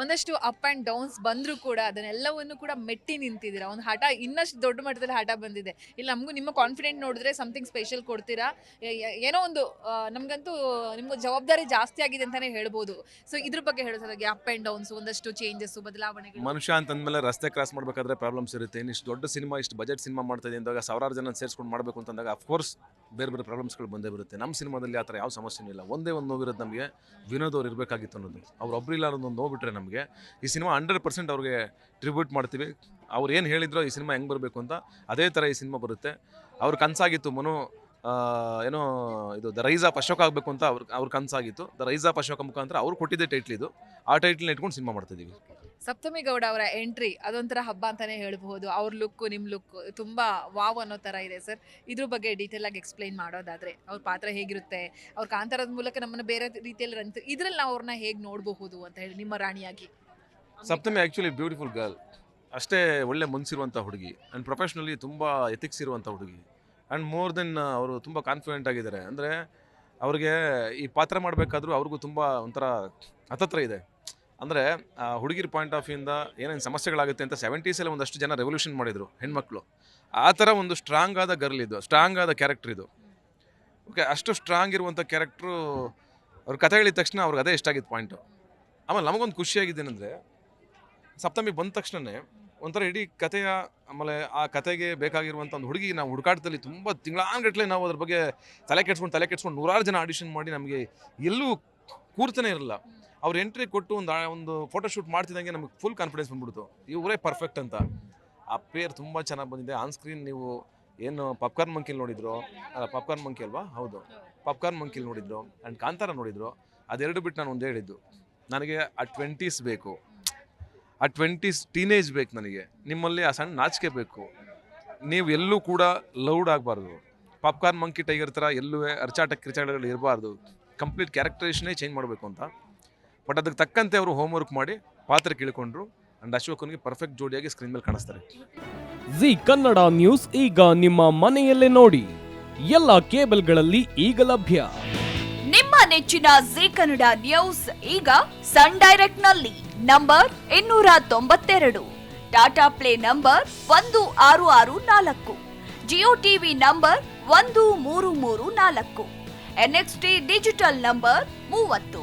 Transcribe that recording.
ಒಂದಷ್ಟು up and downs ಬಂದರೂ ಕೂಡ ಅದನ್ನೆಲ್ಲವನ್ನು ಕೂಡ ಮೆಟ್ಟಿ ನಿಂತಿದ್ದೀರಾ? ಒಂದು ಹಠ ಇನ್ನಷ್ಟು ದೊಡ್ಡ ಮಟ್ಟದಲ್ಲಿ ಹಠ ಬಂದಿದೆ. ಇಲ್ಲಿ, ನಮಗೂ ನಿಮ್ಮ ಕಾನ್ಫಿಡೆಂಟ್ ನೋಡಿದ್ರೆ ಸಮಥಿಂಗ್ ಸ್ಪೆಷಲ್ ಕೊಡ್ತೀರಾ? ಏನೋ ಒಂದು ನಮಗಂತೂ ನಿಮ್ಮ ಜವಾಬ್ದಾರಿ ಜಾಸ್ತಿ ಆಗಿದೆ ಅಂತಲೇ ಹೇಳ್ಬೋದು. ಸೊ ಇದ್ರ ಬಗ್ಗೆ ಹೇಳೋದಾಗಿ ಅಪ್ ಆ್ಯಂಡ್ ಡೌನ್ಸ್ ಒಂದಷ್ಟು ಚೇಂಜಸ್ ಬದಲಾವಣೆ ಮನುಷ್ಯ ಅಂತಂದ್ಮೇಲೆ ರಸ್ತೆ ಕ್ರಾಸ್ ಮಾಡಬೇಕಾದ್ರೆ ಪ್ರಾಬ್ಲಮ್ಸ್ ಇರುತ್ತೆ. ಇನ್ನಷ್ಟು ದೊಡ್ಡ ಸಿನಿಮಾ ಇಷ್ಟು ಬಜೆಟ್ ಸಿನಿಮಾ ಮಾಡ್ತಾ ಇದೆ ಅಂದಾಗ ಸಾವಿರಾರು ಜನ ಸೇರಿಸ್ಕೊಂಡು ಮಾಡಬೇಕು ಅಂತಂದಾಗ ಅಫ್ಕೋರ್ಸ್ ಬೇರೆ ಬೇರೆ ಪ್ರಾಬ್ಲಮ್ಸ್ಗಳು ಬಂದೇ ಬರುತ್ತೆ. ನಮ್ಮ ಸಿನಿಮಾದಲ್ಲಿ ಆ ಥರ ಯಾವ ಸಮಸ್ಯೆನೂ ಇಲ್ಲ. ಒಂದೇ ಒಂದು ನೋವಿರೋದು ನಮಗೆ ವಿನೋದ್ ಅವ್ರು ಇರಬೇಕಾಗಿತ್ತು ಅನ್ನೋದು. ಅವ್ರು ಒಬ್ಬರಿಲ್ಲ ಅನ್ನೋದು ನೋವು ಬಿಟ್ಟರೆ ನಮಗೆ. ಈ ಸಿನಿಮಾ ಹಂಡ್ರೆಡ್ ಪರ್ಸೆಂಟ್ ಅವ್ರಿಗೆ ಟ್ರಿಬ್ಯೂಟ್ ಮಾಡ್ತೀವಿ. ಅವ್ರು ಏನು ಹೇಳಿದ್ರು ಈ ಸಿನಿಮಾ ಹೆಂಗೆ ಬರಬೇಕು ಅಂತ ಅದೇ ಥರ ಈ ಸಿನಿಮಾ ಬರುತ್ತೆ. ಅವ್ರ ಕನಸಾಗಿತ್ತು ಮನು ಏನೋ ಇದು ದ ರೈಸ್ ಆಫ್ ಅಶೋಕ ಆಗಬೇಕು ಅಂತ ಅವ್ರ ಅವ್ರ ಕನಸಾಗಿತ್ತು. ದ ರೈಸ್ ಆಫ್ ಅಶೋಕ ಮುಖಾಂತರ ಅವ್ರು ಕೊಟ್ಟಿದ್ದೆ ಟೈಟ್ಲ್ ಇದು. ಆ ಟೈಟ್ಲ್ನ ಇಟ್ಕೊಂಡು ಸಿನಿಮಾ ಮಾಡ್ತಿದ್ದೀವಿ ಸಪ್ತಮಿ ಗೌಡ ಅವರ ಎಂಟ್ರಿ ಅದೊಂಥರ ಹಬ್ಬ ಅಂತಾನೆ ಹೇಳಬಹುದು. ಅವ್ರ ಲುಕ್ ನಿಮ್ಮ ಲುಕ್ ತುಂಬಾ ವಾವ್ ಅನ್ನೋ ತರ ಇದೆ ಸರ್. ಇದ್ರ ಬಗ್ಗೆ ಡೀಟೇಲ್ ಆಗಿ ಎಕ್ಸ್ಪ್ಲೈನ್ ಮಾಡೋದಾದ್ರೆ ಅವ್ರ ಪಾತ್ರ ಹೇಗಿರುತ್ತೆ, ಅವ್ರ ಕಾಂತಾರದ ಮೂಲಕ ನಮ್ಮನ್ನ ಬೇರೆ ರೀತಿಯಲ್ಲಿ ರನ್ ಇದ್ರಲ್ಲಿ ನಾವು ಅವ್ರನ್ನ ಹೇಗೆ ನೋಡಬಹುದು ಅಂತ ಹೇಳಿ ನಿಮ್ಮ ರಾಣಿಯಾಗಿ. ಸಪ್ತಮಿ ಆ್ಯಕ್ಚುಲಿ ಬ್ಯೂಟಿಫುಲ್ ಗರ್ಲ್ ಅಷ್ಟೇ ಒಳ್ಳೆ ಮನಸ್ಸಿರುವಂಥ ಹುಡುಗಿ ಆ್ಯಂಡ್ ಪ್ರೊಫೆಷ್ನಲಿ ತುಂಬ ಎಥಿಕ್ಸ್ ಇರುವಂಥ ಹುಡುಗಿ ಆ್ಯಂಡ್ ಮೋರ್ ದೆನ್ ಅವರು ತುಂಬ ಕಾನ್ಫಿಡೆಂಟ್ ಆಗಿದ್ದಾರೆ. ಅಂದರೆ ಅವ್ರಿಗೆ ಈ ಪಾತ್ರ ಮಾಡಬೇಕಾದ್ರೂ ಅವ್ರಿಗೂ ತುಂಬ ಒಂಥರ ಹತ್ತತ್ರ ಇದೆ. ಅಂದರೆ ಹುಡುಗಿರ ಪಾಯಿಂಟ್ ಆಫ್ ವ್ಯೂಯಿಂದ ಏನೇನು ಸಮಸ್ಯೆಗಳಾಗುತ್ತೆ ಅಂತ ಸೆವೆಂಟೀಸಲ್ಲಿ ಒಂದಷ್ಟು ಜನ ರೆವಲ್ಯೂಷನ್ ಮಾಡಿದರು ಹೆಣ್ಮಕ್ಳು. ಆ ಥರ ಒಂದು ಸ್ಟ್ರಾಂಗ್ ಆದ ಗರ್ಲ್ ಇದು ಸ್ಟ್ರಾಂಗ್ ಆದ ಕ್ಯಾರೆಕ್ಟರ್ ಇದು. ಓಕೆ ಅಷ್ಟು ಸ್ಟ್ರಾಂಗ್ ಇರುವಂಥ ಕ್ಯಾರೆಕ್ಟ್ರು ಅವ್ರ ಕಥೆ ಹೇಳಿದ ತಕ್ಷಣ ಅವ್ರಿಗೆ ಅದೇ ಇಷ್ಟ ಆಗಿದ್ದು ಪಾಯಿಂಟು ಆಮೇಲೆ ನಮಗೊಂದು ಖುಷಿಯಾಗಿದ್ದೇನೆಂದರೆ ಸಪ್ತಮಿ ಬಂದ ತಕ್ಷಣನೇ ಒಂಥರ ಇಡೀ ಕಥೆಯ, ಆಮೇಲೆ ಆ ಕತೆಗೆ ಬೇಕಾಗಿರುವಂಥ ಒಂದು ಹುಡುಗಿ ನಾವು ಹುಡುಕಾಟದಲ್ಲಿ ತುಂಬ ತಿಂಗಳಾನ್ಗಟ್ಲೆ ನಾವು ಅದ್ರ ಬಗ್ಗೆ ತಲೆ ಕೆಡ್ಸ್ಕೊಂಡು ತಲೆ ಕೆಡ್ಸ್ಕೊಂಡು ನೂರಾರು ಜನ ಆಡಿಷನ್ ಮಾಡಿ ನಮಗೆ ಎಲ್ಲೂ ಕೂರ್ತನೇ ಇರಲ್ಲ ಅವ್ರು ಎಂಟ್ರಿ ಕೊಟ್ಟು ಒಂದು ಒಂದು ಫೋಟೋ ಶೂಟ್ ಮಾಡ್ತಿದ್ದಂಗೆ ನಮಗೆ ಫುಲ್ ಕಾನ್ಫಿಡೆನ್ಸ್ ಬಂದ್ಬಿಡ್ತು. ಇವರೇ ಪರ್ಫೆಕ್ಟ್ ಅಂತ. ಆ ಪೇರ್ ತುಂಬ ಚೆನ್ನಾಗಿ ಬಂದಿದೆ. ಆನ್ ಸ್ಕ್ರೀನ್ ನೀವು ಏನು ಪಾಪ್ಕಾರ್ನ್ ಮಂಕಿಲ್ ನೋಡಿದ್ರು? ಅಲ್ಲ ಪಾಪ್ಕಾರ್ನ್ ಮಂಕಿ ಅಲ್ವಾ? ಹೌದು. ಪಾಪ್ಕಾರ್ನ್ ಮಂಕಿಲ್ ನೋಡಿದ್ರು. ಆ್ಯಂಡ್ ಕಾಂತಾರ ನೋಡಿದ್ರು. ಅದೆರಡು ಬಿಟ್ಟು ನಾನು ಒಂದು ಹೇಳಿದ್ದು. ನನಗೆ ಆ ಟ್ವೆಂಟೀಸ್ ಬೇಕು. ಆ ಟ್ವೆಂಟೀಸ್ ಟೀನೇಜ್ ಬೇಕು ನನಗೆ. ನಿಮ್ಮಲ್ಲಿ ಆ ಸಣ್ಣ ನಾಚಿಕೆ ಬೇಕು. ನೀವು ಎಲ್ಲೂ ಕೂಡ ಲೌಡ್ ಆಗಬಾರ್ದು. ಪಾಪ್ಕಾರ್ನ್ ಮಂಕಿ ಟೈಗರ್ ಥರ ಎಲ್ಲೂ ಅರ್ಚಾಟ ಕಿರ್ಚಾಟಗಳು ಇರಬಾರ್ದು. ಕಂಪ್ಲೀಟ್ ಕ್ಯಾರೆಕ್ಟರೇಷನೇ ಚೇಂಜ್ ಮಾಡಬೇಕು ಅಂತ. ಬಟ್ ಅದಕ್ಕೆ ತಕ್ಕಂತೆ ಅವರು ಹೋಮ್ ವರ್ಕ್ ಮಾಡಿ ಪಾತ್ರ ಕೇಳಿಕೊಂಡ್ರು ಅಂಡ್ ಅಶೋಕನಿಗೆ ಪರ್ಫೆಕ್ಟ್ ಜೋಡಿಯಾಗಿ ಸ್ಕ್ರೀನ್ ಮೇಲೆ ಕಾಣಿಸ್ತಾರೆ. ಜಿ ಕನ್ನಡ ನ್ಯೂಸ್ ಈಗ ನಿಮ್ಮ ಮನೆಯಲ್ಲೇ ನೋಡಿ. ಎಲ್ಲ ಕೇಬಲ್ಗಳಲ್ಲಿ ಈಗ ಲಭ್ಯ. ನಿಮ್ಮ ನೆಚ್ಚಿನ ಜಿ ಕನ್ನಡ ನ್ಯೂಸ್ ಈಗ ಸನ್ ಡೈರೆಕ್ಟ್ನಲ್ಲಿ ನಂಬರ್ ಇನ್ನೂರ ತೊಂಬತ್ತೆರಡು ಟಾಟಾ ಪ್ಲೇ ನಂಬರ್ ಒಂದು ಆರು ಆರು ನಾಲ್ಕು. ಜಿಯೋ ಟಿವಿ ನಂಬರ್ ಒಂದು ಮೂರು ಮೂರು ನಾಲ್ಕು. ಎನ್ಎಕ್ಸ್ಟಿ ಡಿಜಿಟಲ್ ನಂಬರ್ ಮೂವತ್ತು.